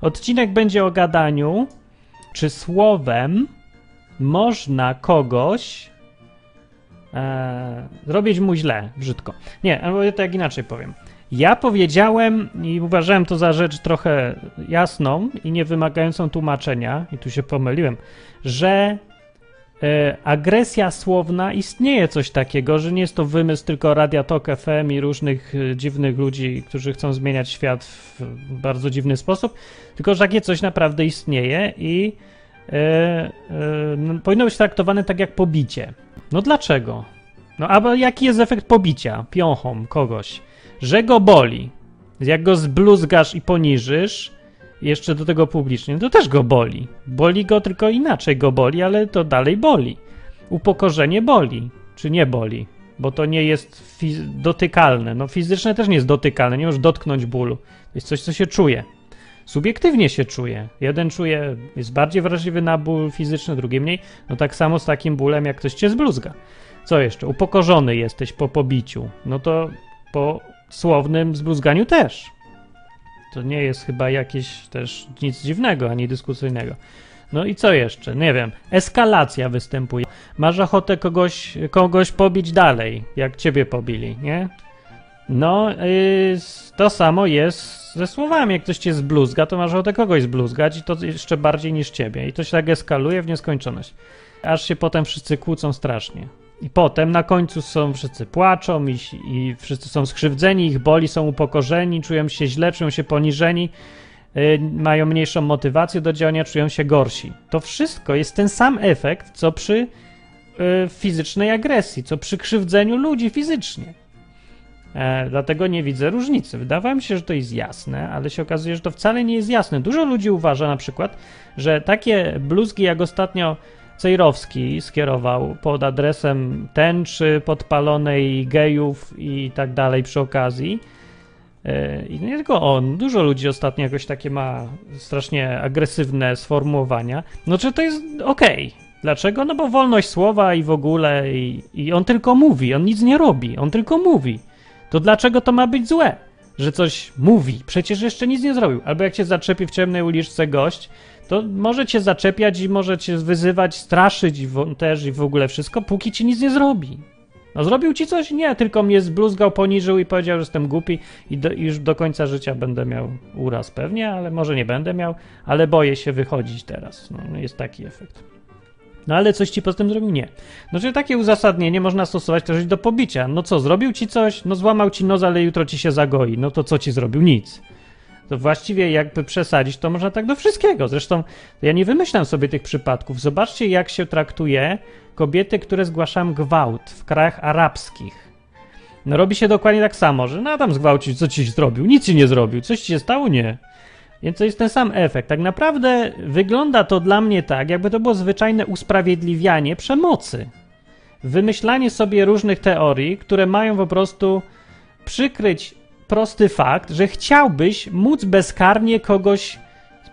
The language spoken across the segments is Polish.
Odcinek będzie o gadaniu, czy słowem można kogoś e, zrobić mu źle, brzydko. Nie, albo to jak inaczej powiem. Ja powiedziałem i uważałem to za rzecz trochę jasną i nie wymagającą tłumaczenia, i tu się pomyliłem, że agresja słowna istnieje coś takiego, że nie jest to wymysł tylko Radia Tok FM i różnych e, dziwnych ludzi, którzy chcą zmieniać świat w bardzo dziwny sposób, tylko że takie coś naprawdę istnieje i e, e, no, powinno być traktowane tak jak pobicie. No dlaczego? No albo jaki jest efekt pobicia piąchą kogoś? Że go boli. Jak go zbluzgasz i poniżysz, jeszcze do tego publicznie, to też go boli. Boli go tylko inaczej go boli, ale to dalej boli. Upokorzenie boli, czy nie boli, bo to nie jest dotykalne. No fizyczne też nie jest dotykalne, nie możesz dotknąć bólu. To jest coś, co się czuje. Subiektywnie się czuje. Jeden czuje, jest bardziej wrażliwy na ból fizyczny, drugi mniej. No tak samo z takim bólem, jak ktoś cię zbluzga. Co jeszcze? Upokorzony jesteś po pobiciu. No to po słownym zbluzganiu też. To nie jest chyba jakieś też nic dziwnego ani dyskusyjnego. No i co jeszcze? Nie wiem. Eskalacja występuje. Masz ochotę kogoś, kogoś pobić dalej, jak ciebie pobili, nie? No, yy, to samo jest ze słowami. Jak ktoś cię zbluzga, to masz ochotę kogoś zbluzgać i to jeszcze bardziej niż ciebie. I to się tak eskaluje w nieskończoność. Aż się potem wszyscy kłócą strasznie. I potem na końcu są wszyscy płaczą i, i wszyscy są skrzywdzeni, ich boli, są upokorzeni, czują się źle, czują się poniżeni, yy, mają mniejszą motywację do działania, czują się gorsi. To wszystko jest ten sam efekt, co przy yy, fizycznej agresji, co przy krzywdzeniu ludzi fizycznie. E, dlatego nie widzę różnicy. Wydawało mi się, że to jest jasne, ale się okazuje, że to wcale nie jest jasne. Dużo ludzi uważa na przykład, że takie bluzgi jak ostatnio Cejrowski skierował pod adresem tęczy podpalonej gejów i tak dalej przy okazji. E, I nie tylko on, dużo ludzi ostatnio jakoś takie ma strasznie agresywne sformułowania. No czy to jest okej? Okay. Dlaczego? No bo wolność słowa i w ogóle i, i on tylko mówi, on nic nie robi, on tylko mówi. To dlaczego to ma być złe? Że coś mówi, przecież jeszcze nic nie zrobił. Albo jak cię zaczepi w ciemnej uliczce gość, to może cię zaczepiać i może cię wyzywać, straszyć i w, też i w ogóle wszystko, póki ci nic nie zrobi. No zrobił ci coś? Nie, tylko mnie zbluzgał, poniżył i powiedział, że jestem głupi i, do, i już do końca życia będę miał uraz pewnie, ale może nie będę miał, ale boję się wychodzić teraz. No, jest taki efekt. No ale coś ci poza tym zrobił? Nie. Czyli takie uzasadnienie można stosować też do pobicia. No co, zrobił ci coś? No złamał ci nos, ale jutro ci się zagoi. No to co ci zrobił? Nic. To właściwie jakby przesadzić, to można tak do wszystkiego. Zresztą ja nie wymyślam sobie tych przypadków. Zobaczcie, jak się traktuje kobiety, które zgłaszają gwałt w krajach arabskich. No robi się dokładnie tak samo, że no tam zgwałcić, co ci zrobił? Nic ci nie zrobił. Coś ci się stało? Nie. Więc to jest ten sam efekt. Tak naprawdę wygląda to dla mnie tak, jakby to było zwyczajne usprawiedliwianie przemocy. Wymyślanie sobie różnych teorii, które mają po prostu przykryć prosty fakt, że chciałbyś móc bezkarnie kogoś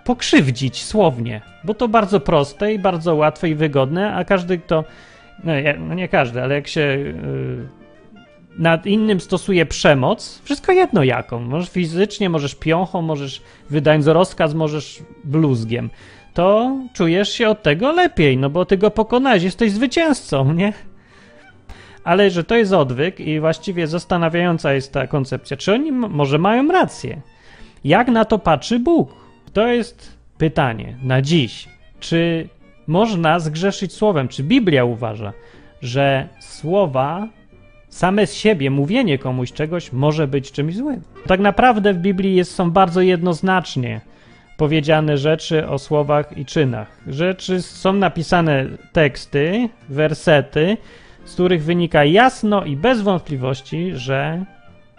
pokrzywdzić słownie, bo to bardzo proste i bardzo łatwe i wygodne, a każdy, kto. No, no nie każdy, ale jak się. Nad innym stosuje przemoc, wszystko jedno jaką. Możesz fizycznie, możesz piąchą, możesz wydając rozkaz, możesz bluzgiem. To czujesz się od tego lepiej, no bo ty go pokonałeś, jesteś zwycięzcą, nie? Ale że to jest odwyk i właściwie zastanawiająca jest ta koncepcja, czy oni może mają rację? Jak na to patrzy Bóg? To jest pytanie na dziś. Czy można zgrzeszyć słowem? Czy Biblia uważa, że słowa same z siebie mówienie komuś czegoś może być czymś złym. Tak naprawdę w Biblii jest, są bardzo jednoznacznie powiedziane rzeczy o słowach i czynach. Rzeczy są napisane teksty, wersety, z których wynika jasno i bez wątpliwości, że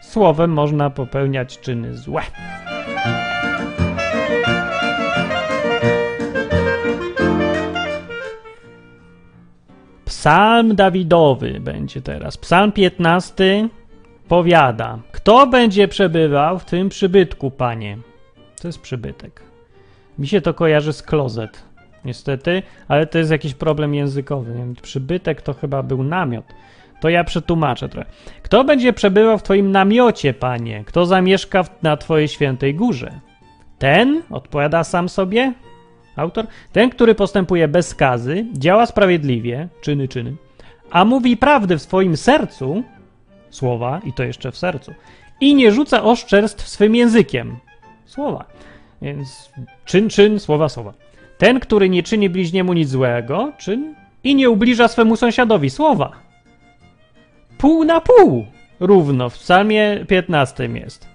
słowem można popełniać czyny złe. Psalm Dawidowy będzie teraz. Psalm 15 powiada: Kto będzie przebywał w tym przybytku, panie? To jest przybytek. Mi się to kojarzy z klozet, niestety, ale to jest jakiś problem językowy. Przybytek to chyba był namiot. To ja przetłumaczę trochę. Kto będzie przebywał w twoim namiocie, panie? Kto zamieszka na twojej świętej górze? Ten, odpowiada sam sobie autor, ten, który postępuje bez skazy, działa sprawiedliwie, czyny, czyny, a mówi prawdę w swoim sercu, słowa, i to jeszcze w sercu, i nie rzuca oszczerstw swym językiem, słowa. Więc czyn, czyn, słowa, słowa. Ten, który nie czyni bliźniemu nic złego, czyn, i nie ubliża swemu sąsiadowi, słowa. Pół na pół równo w psalmie 15 jest.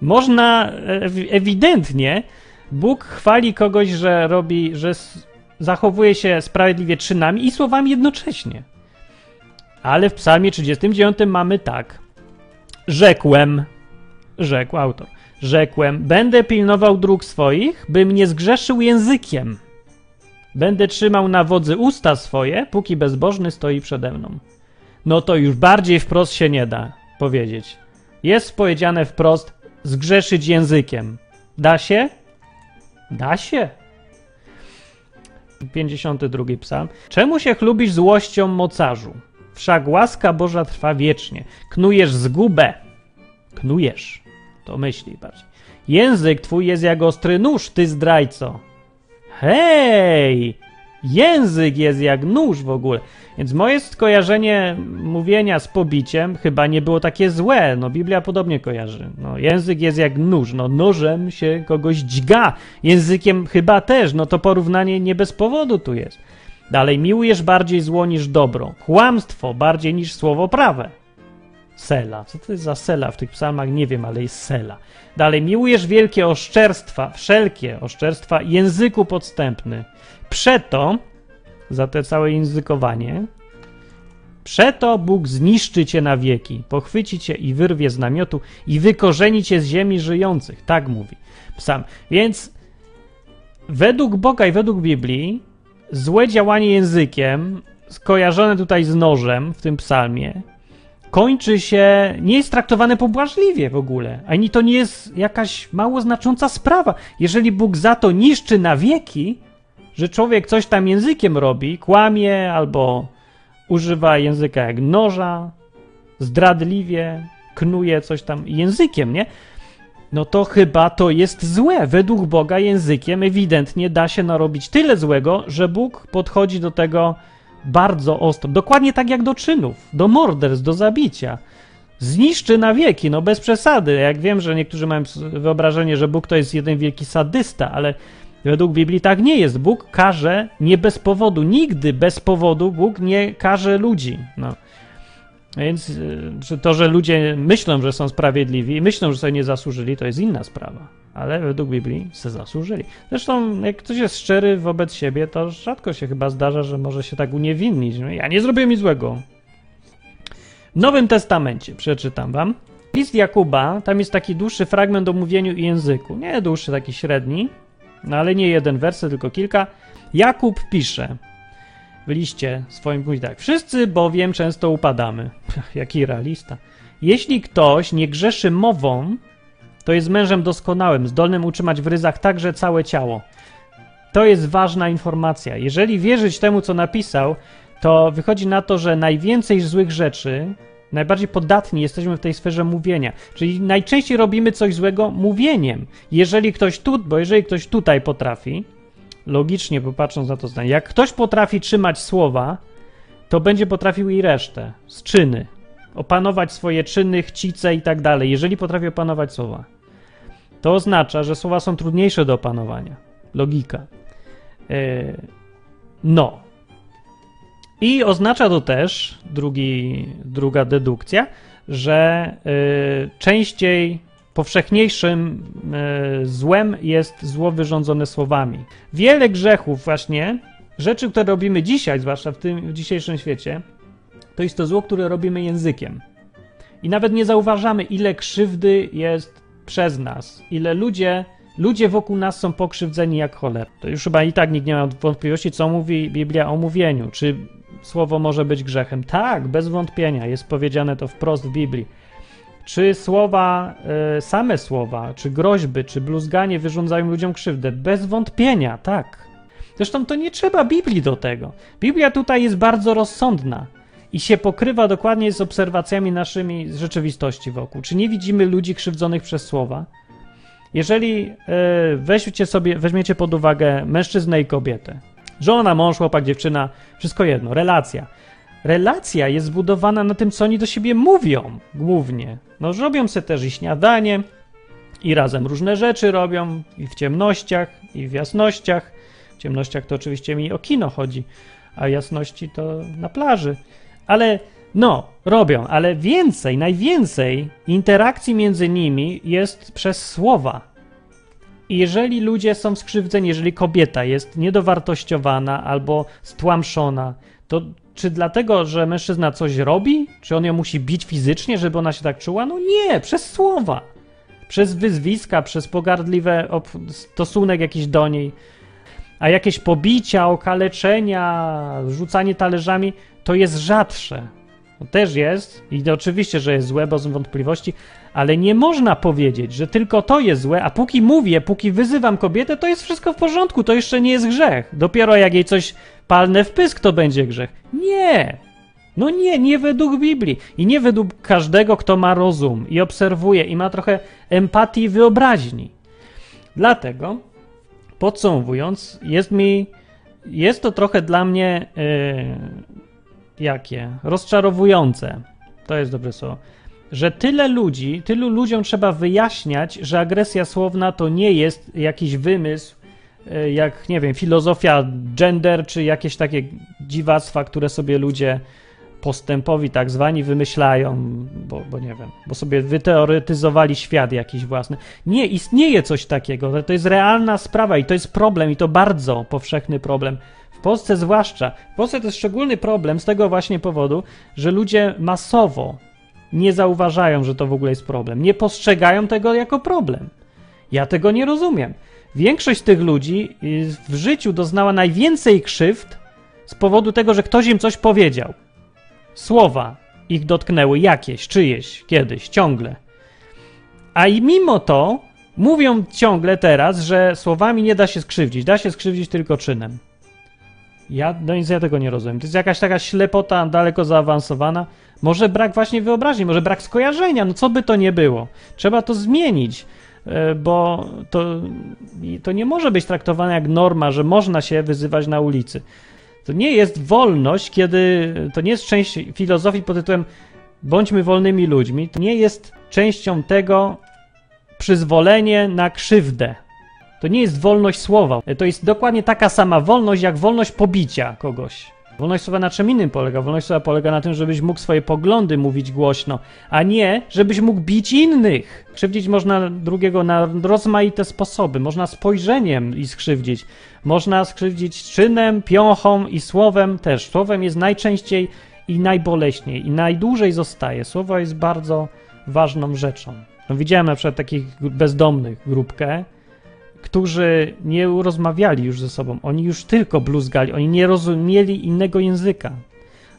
Można ewidentnie Bóg chwali kogoś, że robi, że zachowuje się sprawiedliwie czynami i słowami jednocześnie. Ale w Psalmie 39 mamy tak. Rzekłem, rzekł autor, rzekłem, będę pilnował dróg swoich, bym nie zgrzeszył językiem. Będę trzymał na wodzy usta swoje, póki bezbożny stoi przede mną. No to już bardziej wprost się nie da powiedzieć. Jest powiedziane wprost, zgrzeszyć językiem. Da się? Da się. 52 psalm. Czemu się chlubisz złością mocarzu? Wszak łaska Boża trwa wiecznie. Knujesz zgubę. Knujesz. To myśli bardziej. Język twój jest jak ostry nóż, ty zdrajco. Hej! Język jest jak nóż w ogóle. Więc moje skojarzenie mówienia z pobiciem chyba nie było takie złe. No, Biblia podobnie kojarzy. No, język jest jak nóż. No, nożem się kogoś dźga. Językiem chyba też. No, to porównanie nie bez powodu tu jest. Dalej, miłujesz bardziej zło niż dobro. Kłamstwo bardziej niż słowo prawe. Sela. Co to jest za sela w tych psalmach? Nie wiem, ale jest sela. Dalej, miłujesz wielkie oszczerstwa, wszelkie oszczerstwa, języku podstępny. Przeto za te całe językowanie. Przeto Bóg zniszczy cię na wieki, pochwyci cię i wyrwie z namiotu i wykorzeni cię z ziemi żyjących. Tak mówi psalm. Więc według Boga i według Biblii złe działanie językiem, skojarzone tutaj z nożem w tym psalmie, kończy się, nie jest traktowane pobłażliwie w ogóle, ani to nie jest jakaś mało znacząca sprawa. Jeżeli Bóg za to niszczy na wieki, że człowiek coś tam językiem robi, kłamie albo używa języka jak noża, zdradliwie knuje coś tam językiem, nie? No to chyba to jest złe. Według Boga językiem ewidentnie da się narobić tyle złego, że Bóg podchodzi do tego bardzo ostro. Dokładnie tak jak do czynów, do morderstw, do zabicia. Zniszczy na wieki, no bez przesady. Jak wiem, że niektórzy mają wyobrażenie, że Bóg to jest jeden wielki sadysta, ale Według Biblii tak nie jest. Bóg karze nie bez powodu. Nigdy bez powodu Bóg nie karze ludzi. No. Więc y, to, że ludzie myślą, że są sprawiedliwi i myślą, że sobie nie zasłużyli, to jest inna sprawa. Ale według Biblii se zasłużyli. Zresztą, jak ktoś jest szczery wobec siebie, to rzadko się chyba zdarza, że może się tak uniewinnić. No, ja nie zrobiłem nic złego. W Nowym Testamencie przeczytam wam. List Jakuba, tam jest taki dłuższy fragment o mówieniu i języku. Nie dłuższy, taki średni. No ale nie jeden werset, tylko kilka. Jakub pisze w liście swoim, mówi tak. Wszyscy bowiem często upadamy. Jaki realista. Jeśli ktoś nie grzeszy mową, to jest mężem doskonałym, zdolnym utrzymać w ryzach także całe ciało. To jest ważna informacja. Jeżeli wierzyć temu, co napisał, to wychodzi na to, że najwięcej złych rzeczy Najbardziej podatni jesteśmy w tej sferze mówienia. Czyli najczęściej robimy coś złego mówieniem. Jeżeli ktoś tu, bo jeżeli ktoś tutaj potrafi, logicznie popatrząc na to zdanie, jak ktoś potrafi trzymać słowa, to będzie potrafił i resztę, z czyny. Opanować swoje czyny, chcice i tak dalej. Jeżeli potrafi opanować słowa, to oznacza, że słowa są trudniejsze do opanowania. Logika. Yy, no, i oznacza to też, drugi, druga dedukcja, że y, częściej powszechniejszym y, złem jest zło wyrządzone słowami. Wiele grzechów właśnie, rzeczy, które robimy dzisiaj, zwłaszcza w tym w dzisiejszym świecie, to jest to zło, które robimy językiem. I nawet nie zauważamy, ile krzywdy jest przez nas, ile ludzie Ludzie wokół nas są pokrzywdzeni jak cholera. To już chyba i tak nikt nie ma wątpliwości, co mówi Biblia o mówieniu. Czy słowo może być grzechem? Tak, bez wątpienia. Jest powiedziane to wprost w Biblii. Czy słowa, y, same słowa, czy groźby, czy bluzganie wyrządzają ludziom krzywdę? Bez wątpienia, tak. Zresztą to nie trzeba Biblii do tego. Biblia tutaj jest bardzo rozsądna i się pokrywa dokładnie z obserwacjami naszymi z rzeczywistości wokół. Czy nie widzimy ludzi krzywdzonych przez słowa? jeżeli e, weźmiecie sobie, weźmiecie pod uwagę mężczyznę i kobietę, żona, mąż, chłopak, dziewczyna, wszystko jedno, relacja. Relacja jest zbudowana na tym, co oni do siebie mówią głównie. No, robią sobie też i śniadanie, i razem różne rzeczy robią, i w ciemnościach, i w jasnościach. W ciemnościach to oczywiście mi o kino chodzi, a jasności to na plaży. Ale no, robią, ale więcej, najwięcej interakcji między nimi jest przez słowa. Jeżeli ludzie są skrzywdzeni, jeżeli kobieta jest niedowartościowana albo stłamszona, to czy dlatego, że mężczyzna coś robi? Czy on ją musi bić fizycznie, żeby ona się tak czuła? No nie, przez słowa. Przez wyzwiska, przez pogardliwy stosunek jakiś do niej. A jakieś pobicia, okaleczenia, rzucanie talerzami to jest rzadsze. Też jest i oczywiście, że jest złe, bez wątpliwości, ale nie można powiedzieć, że tylko to jest złe, a póki mówię, póki wyzywam kobietę, to jest wszystko w porządku, to jeszcze nie jest grzech. Dopiero jak jej coś palne w pysk, to będzie grzech. Nie! No nie, nie według Biblii i nie według każdego, kto ma rozum i obserwuje i ma trochę empatii i wyobraźni. Dlatego, podsumowując, jest mi, jest to trochę dla mnie, yy, jakie, rozczarowujące, to jest dobre słowo, że tyle ludzi, tylu ludziom trzeba wyjaśniać, że agresja słowna to nie jest jakiś wymysł, yy, jak, nie wiem, filozofia gender, czy jakieś takie dziwactwa, które sobie ludzie postępowi tak zwani wymyślają, bo, bo nie wiem, bo sobie wyteoretyzowali świat jakiś własny. Nie, istnieje coś takiego, to jest realna sprawa i to jest problem i to bardzo powszechny problem. Polsce zwłaszcza. W Polsce to jest szczególny problem z tego właśnie powodu, że ludzie masowo nie zauważają, że to w ogóle jest problem. Nie postrzegają tego jako problem. Ja tego nie rozumiem. Większość tych ludzi y, w życiu doznała najwięcej krzywd z powodu tego, że ktoś im coś powiedział. Słowa ich dotknęły jakieś, czyjeś, kiedyś, ciągle. A i mimo to mówią ciągle teraz, że słowami nie da się skrzywdzić, da się skrzywdzić tylko czynem. Ja, no nic ja tego nie rozumiem. To jest jakaś taka ślepota daleko zaawansowana. Może brak właśnie wyobraźni, może brak skojarzenia, no co by to nie było. Trzeba to zmienić, e, bo to, to nie może być traktowane jak norma, że można się wyzywać na ulicy. To nie jest wolność, kiedy to nie jest część filozofii pod tytułem bądźmy wolnymi ludźmi. To nie jest częścią tego przyzwolenie na krzywdę. To nie jest wolność słowa. To jest dokładnie taka sama wolność, jak wolność pobicia kogoś. Wolność słowa na czym innym polega? Wolność słowa polega na tym, żebyś mógł swoje poglądy mówić głośno, a nie, żebyś mógł bić innych. Krzywdzić można drugiego na rozmaite sposoby. Można spojrzeniem i skrzywdzić. Można skrzywdzić czynem, piąchą i słowem też. Słowem jest najczęściej i najboleśniej i najdłużej zostaje. Słowo jest bardzo ważną rzeczą. No, widziałem na przykład takich bezdomnych grupkę, którzy nie rozmawiali już ze sobą, oni już tylko bluzgali, oni nie rozumieli innego języka.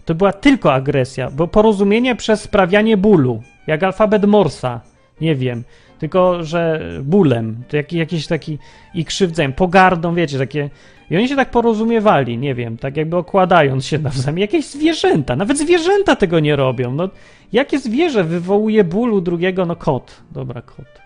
To była tylko agresja, bo porozumienie przez sprawianie bólu, jak alfabet Morsa, nie wiem, tylko że bólem, to jak, jakiś taki i krzywdzeniem, pogardą, wiecie, takie. I oni się tak porozumiewali, nie wiem, tak jakby okładając się nawzajem. Jakieś zwierzęta, nawet zwierzęta tego nie robią. No, jakie zwierzę wywołuje bólu drugiego? No kot, dobra, kot.